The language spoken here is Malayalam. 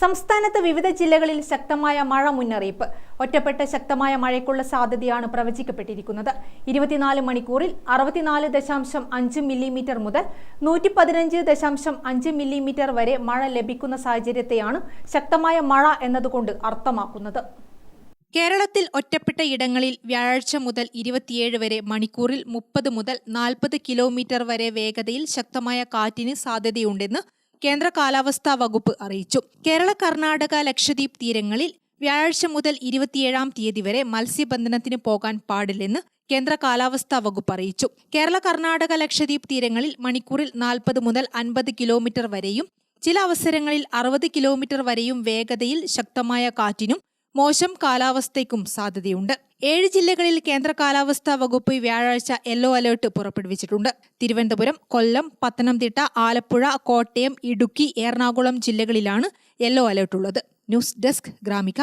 സംസ്ഥാനത്ത് വിവിധ ജില്ലകളിൽ ശക്തമായ മഴ മുന്നറിയിപ്പ്. ഒറ്റപ്പെട്ട ശക്തമായ മഴയ്ക്കുള്ള സാധ്യതയാണ് പ്രവചിക്കപ്പെട്ടിരിക്കുന്നത്. ഇരുപത്തിനാല് മണിക്കൂറിൽ അറുപത്തിനാല് ദശാംശം അഞ്ച് മില്ലിമീറ്റർ മുതൽ നൂറ്റി പതിനഞ്ച് ദശാംശം അഞ്ച് മില്ലിമീറ്റർ വരെ മഴ ലഭിക്കുന്ന സാഹചര്യത്തെയാണ് ശക്തമായ മഴ എന്നതുകൊണ്ട് അർത്ഥമാക്കുന്നത്. കേരളത്തിൽ ഒറ്റപ്പെട്ട ഇടങ്ങളിൽ വ്യാഴാഴ്ച മുതൽ ഇരുപത്തിയേഴ് വരെ മണിക്കൂറിൽ മുപ്പത് മുതൽ നാൽപ്പത് കിലോമീറ്റർ വരെ വേഗതയിൽ ശക്തമായ കാറ്റിന് സാധ്യതയുണ്ടെന്ന് കേന്ദ്ര കാലാവസ്ഥാ വകുപ്പ് അറിയിച്ചു. കേരള കർണാടക ലക്ഷദ്വീപ് തീരങ്ങളിൽ വ്യാഴാഴ്ച മുതൽ ഇരുപത്തിയേഴാം തീയതി വരെ മത്സ്യബന്ധനത്തിന് പോകാൻ പാടില്ലെന്ന് കേന്ദ്ര കാലാവസ്ഥാ വകുപ്പ് അറിയിച്ചു. കേരള കർണാടക ലക്ഷദ്വീപ് തീരങ്ങളിൽ മണിക്കൂറിൽ നാൽപ്പത് മുതൽ അൻപത് കിലോമീറ്റർ വരെയും ചില അവസരങ്ങളിൽ അറുപത് കിലോമീറ്റർ വരെയും വേഗതയിൽ ശക്തമായ കാറ്റിനും മോശം കാലാവസ്ഥയ്ക്കും സാധ്യതയുണ്ട്. ഏഴ് ജില്ലകളിൽ കേന്ദ്ര കാലാവസ്ഥാ വകുപ്പ് വ്യാഴാഴ്ച യെല്ലോ അലേർട്ട് പുറപ്പെടുവിച്ചിട്ടുണ്ട്. തിരുവനന്തപുരം കൊല്ലം പത്തനംതിട്ട ആലപ്പുഴ കോട്ടയം ഇടുക്കി എറണാകുളം ജില്ലകളിലാണ് യെല്ലോ അലേർട്ട് ഉള്ളത് ന്യൂസ് ഡെസ്ക് ഗ്രാമിക.